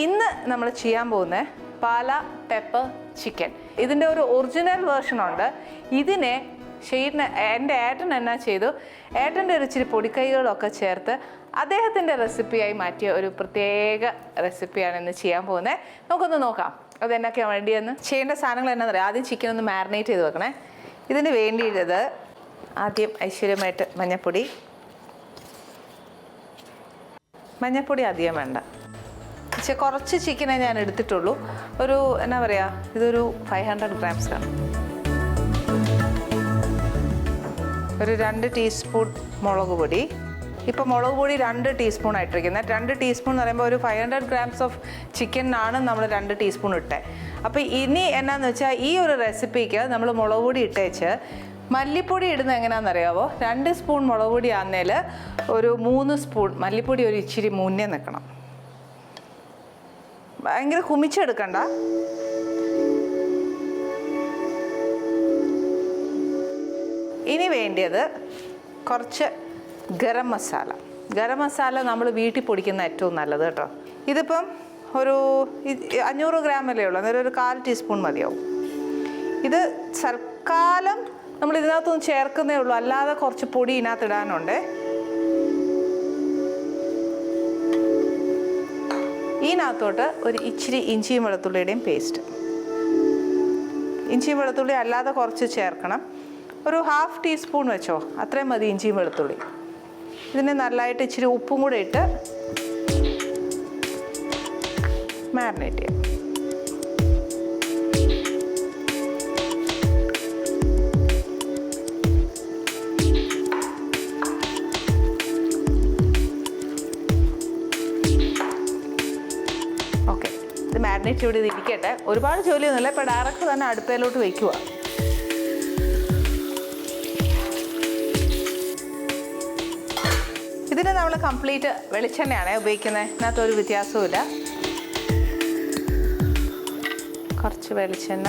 ഇന്ന് നമ്മൾ ചെയ്യാൻ പോകുന്നത് പാല പെപ്പർ ചിക്കൻ ഇതിന്റെ ഒരു ഒറിജിനൽ വേർഷൻ ഉണ്ട്. ഇതിനെ ഷെയ്ഡിന് എന്റെ ഏട്ടൻ എന്നാ ചെയ്തു? ഏട്ടന്റെ ഒരു ഇച്ചിരി പൊടിക്കൈകളൊക്കെ ചേർത്ത് അദ്ദേഹത്തിന്റെ റെസിപ്പിയായി മാറ്റിയ ഒരു പ്രത്യേക റെസിപ്പിയാണ് ഇന്ന് ചെയ്യാൻ പോകുന്നത്. നമുക്കൊന്ന് നോക്കാം. അത് എന്നൊക്കെയാണ് വേണ്ടിയെന്ന്? ചെയ്യേണ്ട സാധനങ്ങൾ എന്നാ പറയാം ആദ്യം ചിക്കൻ ഒന്ന് മാരിനേറ്റ് ചെയ്ത് വെക്കണേ. ഇതിന് വേണ്ടിയിട്ടത് ആദ്യം ഐശ്വര്യമായിട്ട് മഞ്ഞപ്പൊടി. മഞ്ഞപ്പൊടി അധികം വേണ്ട. കുറച്ച് ചിക്കനെ ഞാൻ എടുത്തിട്ടുള്ളൂ. ഒരു എന്നാ പറയുക ഇതൊരു ഫൈവ് ഹൺഡ്രഡ് ഗ്രാംസ് ആണ്. ഒരു രണ്ട് ടീസ്പൂൺ മുളക് പൊടി. ഇപ്പോൾ മുളക് പൊടി രണ്ട് ടീസ്പൂൺ ആയിട്ടിരിക്കുന്നത് രണ്ട് ടീസ്പൂൺ എന്ന് പറയുമ്പോൾ ഒരു ഫൈവ് ഹൺഡ്രഡ് ഗ്രാംസ് ഓഫ് ചിക്കനാണ് നമ്മൾ രണ്ട് ടീസ്പൂൺ ഇട്ടത് അപ്പോൾ ഇനി എന്നാന്ന് വെച്ചാൽ ഈ ഒരു റെസിപ്പിക്ക് നമ്മൾ മുളക് പൊടി ഇട്ടേച്ച് മല്ലിപ്പൊടി ഇടുന്നത് എങ്ങനെയാണെന്ന് അറിയാവോ രണ്ട് സ്പൂൺ മുളക് പൊടി ആന്നേൽ ഒരു മൂന്ന് സ്പൂൺ മല്ലിപ്പൊടി ഒരു ഇച്ചിരി മുന്നേ നിൽക്കണം ഭയങ്കര കുമിച്ചെടുക്കണ്ട. ഇനി വേണ്ടിയത് കുറച്ച് ഗരം മസാല. ഗരം മസാല നമ്മൾ വീട്ടിൽ പൊടിക്കുന്ന ഏറ്റവും നല്ലത് കേട്ടോ. ഇതിപ്പം ഒരു അഞ്ഞൂറ് ഗ്രാം ഗ്രാമല്ലേ ഉള്ളൂ അന്നേരം ഒരു കാൽ ടീസ്പൂൺ മതിയാവും. ഇത് സർക്കാലം നമ്മൾ ഇതിനകത്തൊന്നും ചേർക്കുന്നേ ഉള്ളൂ അല്ലാതെ കുറച്ച് പൊടി ഇതിനകത്ത് ഇടാനുണ്ട്. ഇതിനകത്തോട്ട് ഒരു ഇച്ചിരി ഇഞ്ചിയും വെളുത്തുള്ളിയുടെയും പേസ്റ്റ് ഇഞ്ചിയും വെളുത്തുള്ളി അല്ലാതെ കുറച്ച് ചേർക്കണം. ഒരു ഹാഫ് ടീസ്പൂൺ വെച്ചോ അത്രയും മതി ഇഞ്ചിയും വെളുത്തുള്ളി ഇതിനെ നല്ലതായിട്ട് ഇച്ചിരി ഉപ്പും കൂടെ ഇട്ട് മാരിനേറ്റ് ചെയ്യാം. ഓക്കെ. ഇത് മാരിനേറ്റ് ഇവിടെ ഇരിക്കട്ടെ. ഒരുപാട് ജോലിയൊന്നുമില്ല. ഇപ്പോൾ ഡയറക്റ്റ് തന്നെ അടുപ്പയിലോട്ട് വയ്ക്കുക ഇതിന് നമ്മൾ കംപ്ലീറ്റ് വെളിച്ചെണ്ണയാണ് ഉപയോഗിക്കുന്നത് ഇതിനകത്ത് ഒരു വ്യത്യാസവുമില്ല. കുറച്ച് വെളിച്ചെണ്ണ.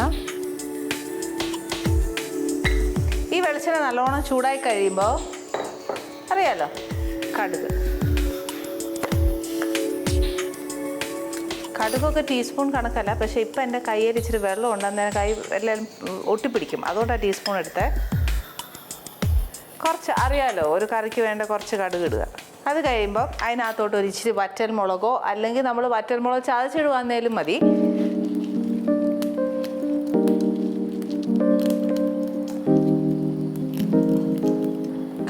ഈ വെളിച്ചെണ്ണ നല്ലോണം ചൂടായി കഴിയുമ്പോൾ അറിയാലോ കടുക്. കടുകൊക്കെ ടീസ്പൂൺ കണക്കല്ല. പക്ഷേ ഇപ്പം എന്റെ കയ്യിൽ ഇച്ചിരി വെള്ളം ഉണ്ട് അന്നേരം കൈ എല്ലാം ഒട്ടിപ്പിടിക്കും. അതുകൊണ്ടാണ് ടീസ്പൂൺ എടുത്തത് കുറച്ച് അറിയാലോ ഒരു കറിക്ക് വേണ്ട കുറച്ച് കടുക് ഇടുക. അത് കഴിയുമ്പോൾ അതിനകത്തോട്ട് ഒരു ഇച്ചിരി വറ്റൽ മുളകോ അല്ലെങ്കിൽ നമ്മൾ വറ്റൽ മുളക് ചതച്ചിടുവാന്നേലും മതി.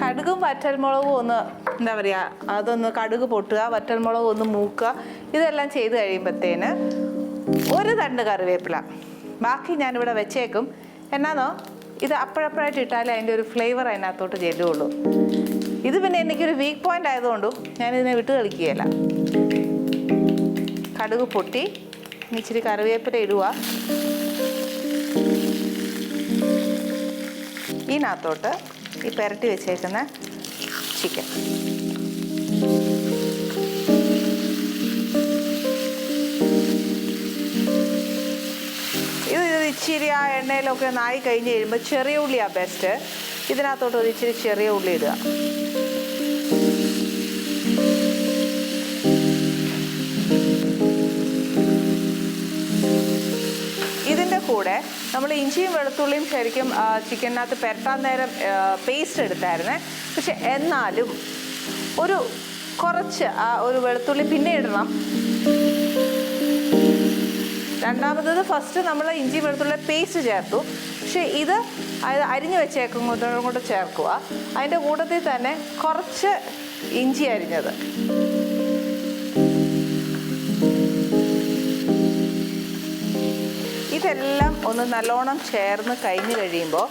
കടുകും വറ്റൽമുളകും ഒന്ന് എന്താ പറയുക അതൊന്ന് കടുക് പൊട്ടുക വറ്റൽമുളകും ഒന്ന് മൂക്കുക ഇതെല്ലാം ചെയ്ത് കഴിയുമ്പോഴത്തേന് ഒരു തണ്ട് കറിവേപ്പില. ബാക്കി ഞാനിവിടെ വെച്ചേക്കും. എന്നാന്നോ? ഇത് അപ്പോഴപ്പോഴായിട്ട് ഇട്ടാലേ അതിന്റെ ഒരു ഫ്ലേവർ അതിനകത്തോട്ട് ചെല്ലുകയുള്ളൂ ഇത് പിന്നെ എനിക്കൊരു വീക്ക് പോയിന്റ് ആയതുകൊണ്ടും ഞാനിതിനെ വിട്ട് കളിക്കുകയില്ല. കടുക് പൊട്ടി ഇച്ചിരി കറിവേപ്പില ഇടുക. ഇതിനകത്തോട്ട് ഈ പുരട്ടി വെച്ചേക്കുന്ന ഇത് ഇത് ഇച്ചിരി ആ എണ്ണയിലൊക്കെ നായി കഴിഞ്ഞ് കഴിയുമ്പോൾ ചെറിയ ഉള്ളിയാണ് ബെസ്റ്റ് ഇതിനകത്തോട്ട് ഒരു ഇച്ചിരി ചെറിയ ഉള്ളി ഇടുക. നമ്മൾ ഇഞ്ചിയും വെളുത്തുള്ളിയും ശരിക്കും ചിക്കനകത്ത് പെരട്ടാൻ നേരം പേസ്റ്റ് എടുത്തായിരുന്നേ. പക്ഷെ എന്നാലും ഒരു കുറച്ച് ആ ഒരു വെളുത്തുള്ളി പിന്നെ ഇടണം. രണ്ടാമത്തത് ഫസ്റ്റ് നമ്മൾ ഇഞ്ചി വെളുത്തുള്ളി പേസ്റ്റ് ചേർത്തു. പക്ഷേ ഇത് അതായത് അരിഞ്ഞു വെച്ചേക്കുന്നതും കൂടെ ചേർക്കുക. അതിന്റെ കൂട്ടത്തിൽ തന്നെ കുറച്ച് ഇഞ്ചി അരിഞ്ഞത്. ഇതെല്ലാം ഒന്ന് നല്ലോണം ചേർന്ന് കഴിഞ്ഞ് കഴിയുമ്പോൾ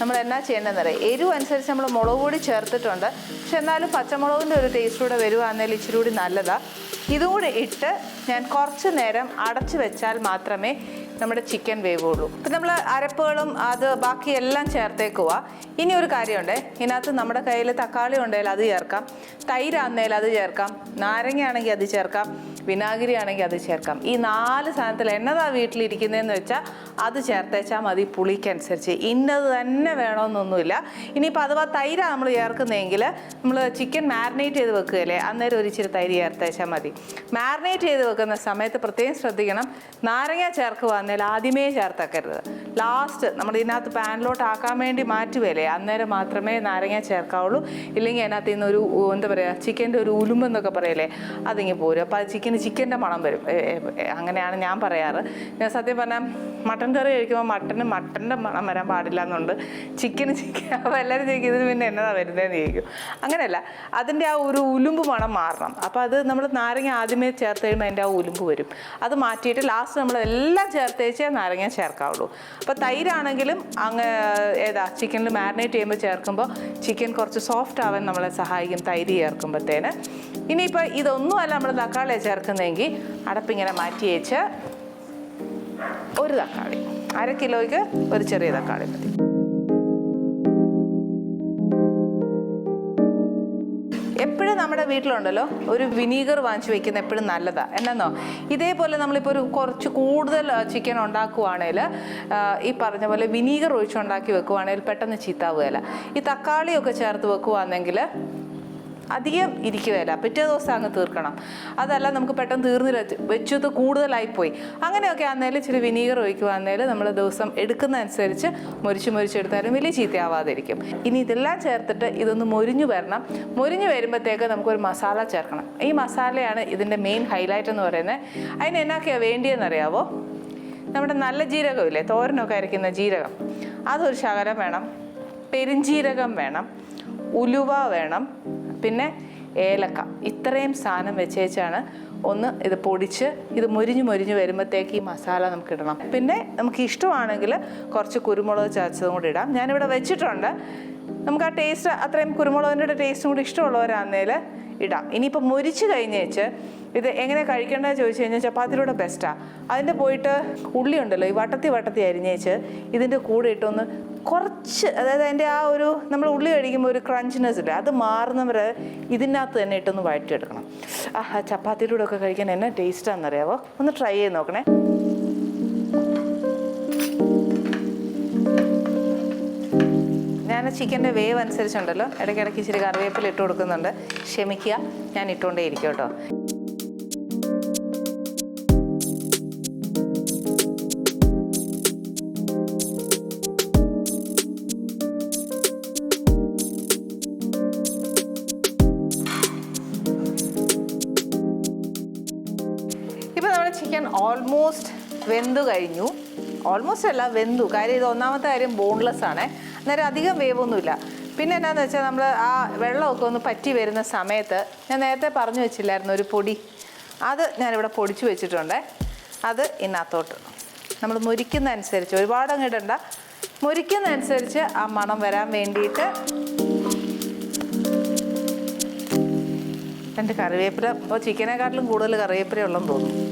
നമ്മൾ എന്നാ ചെയ്യേണ്ടതെന്ന് അറിയാം? എരിവ് അനുസരിച്ച് നമ്മൾ മുളക് കൂടി ചേർത്തിട്ടുണ്ട്. പക്ഷെ എന്നാലും പച്ചമുളകിന്റെ ഒരു ടേസ്റ്റ് കൂടെ വരുവാണെങ്കിൽ ഇച്ചിരി കൂടി നല്ലതാണ് ഇതും കൂടി ഇട്ട് ഞാൻ കുറച്ച് നേരം അടച്ചു വെച്ചാൽ മാത്രമേ നമ്മുടെ ചിക്കൻ വേവുള്ളൂ. ഇപ്പം നമ്മൾ അരപ്പുകളും അത് ബാക്കി എല്ലാം ചേർത്തേക്കുക ഇനി ഒരു കാര്യമുണ്ട്. ഇതിനകത്ത് നമ്മുടെ കയ്യിൽ തക്കാളി ഉണ്ടെങ്കിൽ അത് ചേർക്കാം. തൈരാന്നേൽ അത് ചേർക്കാം. നാരങ്ങയാണെങ്കിൽ അത് ചേർക്കാം. വിനാഗിരി ആണെങ്കിൽ അത് ചേർക്കാം. ഈ നാല് സാധനത്തിൽ എന്നതാ വീട്ടിലിരിക്കുന്നതെന്ന് വെച്ചാൽ അത് ചേർത്തേച്ചാൽ മതി പുളിക്കനുസരിച്ച്. ഇന്നത് തന്നെ വേണമെന്നൊന്നുമില്ല ഇനിയിപ്പോൾ അഥവാ തൈര നമ്മൾ ചേർക്കുന്നതെങ്കിൽ നമ്മൾ ചിക്കൻ മാരിനേറ്റ് ചെയ്ത് വെക്കുകയല്ലേ? അന്നേരം ഒരു ഇച്ചിരി തൈര് ചേർത്തേച്ചാൽ മതി. മാരിനേറ്റ് ചെയ്ത് വെക്കുന്ന സമയത്ത് പ്രത്യേകം ശ്രദ്ധിക്കണം. നാരങ്ങ ചേർക്കുവാന്നേൽ ആദ്യമേ ചേർത്തേക്കരുത്. ലാസ്റ്റ് നമ്മൾ ഇതിനകത്ത് പാനിലോട്ട് ആക്കാൻ വേണ്ടി മാറ്റുകയല്ലേ? അന്നേരം മാത്രമേ നാരങ്ങ ചേർക്കാവുള്ളൂ. ഇല്ലെങ്കിൽ അതിനകത്ത് നിന്ന് ഒരു എന്താ പറയുക ചിക്കന്റെ ഒരു ഉലുമ്പെന്നൊക്കെ പറയല്ലേ? അതിങ്ങി പോരും. അപ്പോൾ ചിക്കന് ചിക്കന്റെ മണം വരും. അങ്ങനെയാണ് ഞാൻ പറയാറ്. ഞാൻ സത്യം പറഞ്ഞാൽ മട്ടൻ കറി കഴിക്കുമ്പോൾ മട്ടന് മട്ടന്റെ മണം വരാൻ പാടില്ല എന്നുണ്ട് ചിക്കന് ചിക്കൻ അപ്പോൾ എല്ലാവരും ചോദിക്കും പിന്നെ എന്നതാണ് വരുന്നതെന്ന് ചോദിക്കും. അങ്ങനെയല്ല അതിന്റെ ആ ഒരു ഉലുമ്പ് മണം മാറണം. അപ്പോൾ അത് നമ്മൾ നാരങ്ങ ആദ്യമേ ചേർത്ത് കഴിയുമ്പോൾ അതിന്റെ ആ ഉലുമ്പ് വരും. അത് മാറ്റിയിട്ട് ലാസ്റ്റ് നമ്മൾ എല്ലാം ചേർത്തേച്ചേ നാരങ്ങ ചേർക്കാവുള്ളൂ. അപ്പോൾ തൈരാണെങ്കിലും അങ്ങ് ഏതാ ചിക്കനിൽ മാരിനേറ്റ് ചെയ്യുമ്പോൾ ചേർക്കുമ്പോൾ ചിക്കൻ കുറച്ച് സോഫ്റ്റ് ആവാൻ നമ്മളെ സഹായിക്കും തൈര് ചേർക്കുമ്പോഴത്തേന് ഇനിയിപ്പോൾ ഇതൊന്നുമല്ല നമ്മൾ തക്കാളി ചേർക്കുന്നതെങ്കിൽ അടപ്പിങ്ങനെ മാറ്റി വെച്ച് ഒരു തക്കാളി. അര കിലോയ്ക്ക് ഒരു ചെറിയ തക്കാളി മതി. എപ്പോഴും നമ്മുടെ വീട്ടിലുണ്ടല്ലോ ഒരു വിനീഗർ വാങ്ങിച്ചു വെക്കുന്ന എപ്പോഴും നല്ലതാണ് എന്നാന്നോ? ഇതേപോലെ നമ്മളിപ്പോൾ ഒരു കുറച്ച് കൂടുതൽ ചിക്കൻ ഉണ്ടാക്കുവാണേൽ ഈ പറഞ്ഞ പോലെ വിനീഗർ ഒഴിച്ചുണ്ടാക്കി വെക്കുവാണെങ്കിൽ പെട്ടെന്ന് ചീത്താവുകയില്ല ഈ തക്കാളിയൊക്കെ ചേർത്ത് വെക്കുവാണെങ്കിൽ അധികം ഇരിക്കുകയല്ല. പിറ്റേ ദിവസം അങ്ങ് തീർക്കണം. അതല്ല നമുക്ക് പെട്ടെന്ന് തീർന്നില്ല വെച്ചത് കൂടുതലായിപ്പോയി. അങ്ങനെയൊക്കെ ആണെങ്കിലും ഇച്ചിരി വിനീഗർ ഒഴിക്കുവാന്നേൽ നമ്മൾ ദിവസം എടുക്കുന്നതനുസരിച്ച് മുരിച്ച് മുരിച്ചെടുത്താലും വലിയ ചീത്തയാവാതിരിക്കും. ഇനി ഇതെല്ലാം ചേർത്തിട്ട് ഇതൊന്ന് മൊരിഞ്ഞു വരണം. മൊരിഞ്ഞു വരുമ്പോഴത്തേക്ക് നമുക്കൊരു മസാല ചേർക്കണം. ഈ മസാലയാണ് ഇതിന്റെ മെയിൻ ഹൈലൈറ്റ് എന്ന് പറയുന്നത്. അതിന് എന്നൊക്കെയാണ് വേണ്ടിയെന്നറിയാവോ? നമ്മുടെ നല്ല ജീരകമില്ലേ? തോരനൊക്കെ അരയ്ക്കുന്ന ജീരകം. അതൊരു ശകലം വേണം. പെരിഞ്ജീരകം വേണം. ഉലുവ വേണം. പിന്നെ ഏലക്ക. ഇത്രയും സാധനം വെച്ചേച്ചാണ് ഒന്ന് ഇത് പൊടിച്ച് ഇത് മുരിഞ്ഞ് മുരിഞ്ഞ് വരുമ്പോഴത്തേക്ക് ഈ മസാല നമുക്ക് ഇടണം. പിന്നെ നമുക്ക് ഇഷ്ടമാണെങ്കിൽ കുറച്ച് കുരുമുളക് ചതച്ചതും കൂടി ഇടാം. ഞാനിവിടെ വെച്ചിട്ടുണ്ട്. നമുക്ക് ആ ടേസ്റ്റ് അത്രയും കുരുമുളകിന്റെ ടേസ്റ്റും കൂടി ഇഷ്ടമുള്ളവരാന്നേൽ ഇടാം. ഇനിയിപ്പോൾ മുരിച്ച് കഴിഞ്ഞേച്ച് ഇത് എങ്ങനെ കഴിക്കേണ്ടത് ചോദിച്ചു കഴിഞ്ഞാൽ ചപ്പാത്തിയിലൂടെ ബെസ്റ്റാണ് അതിന്റെ പോയിട്ട് ഉള്ളി ഉണ്ടല്ലോ ഈ വട്ടത്തി വട്ടത്തി അരിഞ്ഞേച്ച് ഇതിന്റെ കൂടെ ഇട്ടൊന്ന് കുറച്ച് അതായത് അതിന്റെ ആ ഒരു നമ്മൾ ഉള്ളി കഴിക്കുമ്പോൾ ഒരു ക്രഞ്ചിനെസ് ഇല്ല അത് മാറുന്നവരെ ഇതിനകത്ത് തന്നെ ഇട്ടൊന്ന് വഴറ്റിയെടുക്കണം. ആ ചപ്പാത്തിയിലൂടെ ഒക്കെ കഴിക്കാൻ എന്നാ ടേസ്റ്റാണെന്നറിയാവോ ഒന്ന് ട്രൈ ചെയ്ത് നോക്കണേ. ഞാൻ ചിക്കന്റെ വേവ് അനുസരിച്ചുണ്ടല്ലോ. ഇടയ്ക്കിടയ്ക്ക് ഇച്ചിരി കറിവേപ്പില ഇട്ട് കൊടുക്കുന്നുണ്ട്. ക്ഷമിക്കുക ഞാൻ ഇട്ടുകൊണ്ടേ ഇരിക്കും കേട്ടോ. ചിക്കൻ ഓൾമോസ്റ്റ് വെന്തു കഴിഞ്ഞു. ഓൾമോസ്റ്റ് അല്ല വെന്തു. കാര്യം ഇത് ഒന്നാമത്തെ കാര്യം ബോൺലെസ് ആണ്. അന്നേരം അധികം വേവൊന്നുമില്ല. പിന്നെ എന്നാന്ന് വെച്ചാൽ നമ്മൾ ആ വെള്ളമൊക്കെ ഒന്ന് പറ്റി വരുന്ന സമയത്ത് ഞാൻ നേരത്തെ പറഞ്ഞു വെച്ചില്ലായിരുന്നു ഒരു പൊടി. അത് ഞാനിവിടെ പൊടിച്ചു വെച്ചിട്ടുണ്ട്. അത് ഇതിനകത്തോട്ട്. നമ്മൾ മുരിക്കുന്ന അനുസരിച്ച് ഒരുപാട് അങ്ങ് ഇടണ്ട. മുരിക്കുന്ന അനുസരിച്ച് ആ മണം വരാൻ വേണ്ടിയിട്ട് രണ്ട് കറിവേപ്പില. ഇപ്പോൾ ചിക്കനെക്കാട്ടിലും കൂടുതൽ കറിവേപ്പില ഉള്ളെന്ന് തോന്നുന്നു.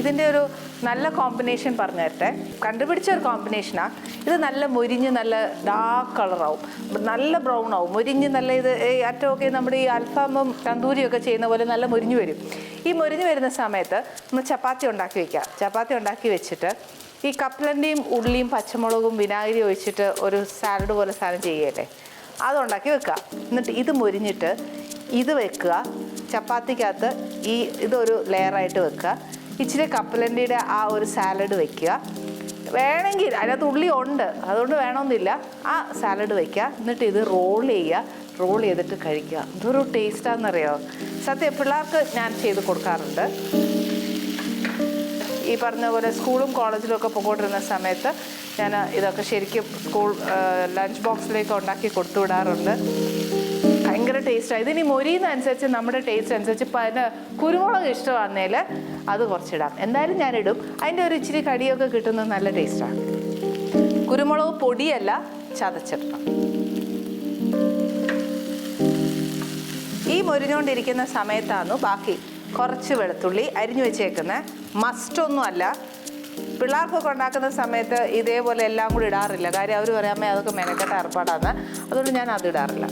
ഇതിന്റെ ഒരു നല്ല കോമ്പിനേഷൻ പറഞ്ഞു തരട്ടെ. കണ്ടുപിടിച്ച ഒരു കോമ്പിനേഷനാണ് ഇത് നല്ല മുരിഞ്ഞ് നല്ല ഡാർക്ക് കളറാവും നല്ല ബ്രൗൺ ആവും. മുരിഞ്ഞ് നല്ല ഇത് അറ്റമൊക്കെ നമ്മുടെ ഈ അൽഫാമും തന്തൂരിയൊക്കെ ചെയ്യുന്ന പോലെ നല്ല മുരിഞ്ഞ് വരും. ഈ മുരിഞ്ഞ് വരുന്ന സമയത്ത് നമ്മൾ ചപ്പാത്തി ഉണ്ടാക്കി വെക്കുക. ചപ്പാത്തി ഉണ്ടാക്കി വെച്ചിട്ട് ഈ കപ്പലണ്ടിയും ഉള്ളിയും പച്ചമുളകും വിനാഗിരി ഒഴിച്ചിട്ട് ഒരു സാലഡ് പോലെ സാധനം ചെയ്യല്ലേ അതുണ്ടാക്കി വെക്കുക. എന്നിട്ട് ഇത് മുരിഞ്ഞിട്ട് ഇത് വെക്കുക. ചപ്പാത്തിക്കകത്ത് ഈ ഇതൊരു ലെയറായിട്ട് വെക്കുക. ഇച്ചിരി കപ്പലണ്ടിയുടെ ആ ഒരു സാലഡ് വെക്കുക. വേണമെങ്കിൽ അതിനകത്ത് ഉള്ളി ഉണ്ട് അതുകൊണ്ട് വേണമെന്നില്ല. ആ സാലഡ് വയ്ക്കുക എന്നിട്ട് ഇത് റോൾ ചെയ്യുക. റോൾ ചെയ്തിട്ട് കഴിക്കുക. എന്തൊരു ടേസ്റ്റാണെന്നറിയോ? സത്യം പിള്ളേർക്ക് ഞാൻ ചെയ്ത് കൊടുക്കാറുണ്ട്. ഈ പറഞ്ഞ പോലെ സ്കൂളും കോളേജിലും ഒക്കെ പോയിക്കൊണ്ടിരുന്ന സമയത്ത് ഞാൻ ഇതൊക്കെ ശരിക്കും സ്കൂൾ ലഞ്ച് ബോക്സിലേക്ക് ഉണ്ടാക്കി കൊടുത്തു വിടാറുണ്ട്. ടേസ്റ്റാണ് ഇതിനി മൊരിയുന്ന അനുസരിച്ച് നമ്മുടെ ടേസ്റ്റ് അനുസരിച്ച് പിന്നെ കുരുമുളക് ഇഷ്ടമാണെന്നേൽ അത് കുറച്ചിടാം. എന്തായാലും ഞാനിടും. അതിന്റെ ഒരു ഇച്ചിരി കടിയൊക്കെ കിട്ടുന്നത് നല്ല ടേസ്റ്റാണ് കുരുമുളക് പൊടിയല്ല ചതച്ചിടണം ഈ മൊരിഞ്ഞുകൊണ്ടിരിക്കുന്ന സമയത്താണ് ബാക്കി കുറച്ച് വെളുത്തുള്ളി അരിഞ്ഞു വെച്ചേക്കുന്നത് മസ്റ്റൊന്നും അല്ല. പിള്ളേർക്കൊക്കെ ഉണ്ടാക്കുന്ന സമയത്ത് ഇതേപോലെ എല്ലാം കൂടി ഇടാറില്ല. കാര്യം അവർ പറയാമേ അതൊക്കെ മെനക്കെട്ട ഏർപ്പാടാണ് അതുകൊണ്ട് ഞാൻ അത് ഇടാറില്ല.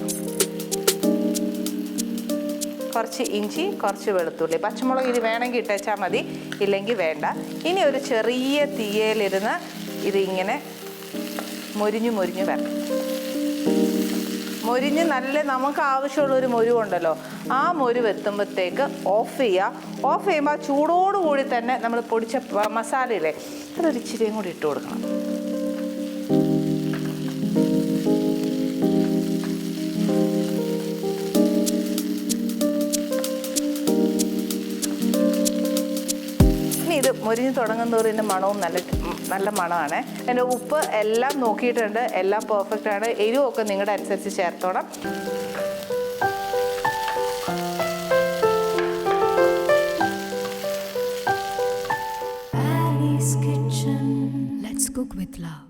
കുറച്ച് ഇഞ്ചി കുറച്ച് വെളുത്തുള്ളി. പച്ചമുളക് ഇത് വേണമെങ്കിൽ ഇട്ടേച്ചാൽ മതി. ഇല്ലെങ്കിൽ വേണ്ട. ഇനി ഒരു ചെറിയ തീയയിലിരുന്ന് ഇതിങ്ങനെ മുരിഞ്ഞു മുരിഞ്ഞു വരണം. മുരിഞ്ഞ് നല്ല നമുക്ക് ആവശ്യമുള്ള ഒരു മുരുവുണ്ടല്ലോ. ആ മുരുവ് എത്തുമ്പോഴത്തേക്ക് ഓഫ് ചെയ്യുക. ഓഫ് ചെയ്യുമ്പോൾ ചൂടോടുകൂടി തന്നെ നമ്മൾ പൊടിച്ച മസാലയിലെ മസാലയില്ലേ അതൊരു ഇച്ചിരിയും കൂടി ഇട്ട് കൊടുക്കണം. മൊരിഞ്ഞ് തുടങ്ങുന്നതോറും ഇതിന്റെ മണവും നല്ല നല്ല മണമാണ്. എന്റെ ഉപ്പ് എല്ലാം നോക്കിയിട്ടുണ്ട്. എല്ലാം പെർഫെക്റ്റ് ആണ്. എരിവൊക്കെ നിങ്ങളുടെ അനുസരിച്ച് ചേർത്തോണം. Cook with love.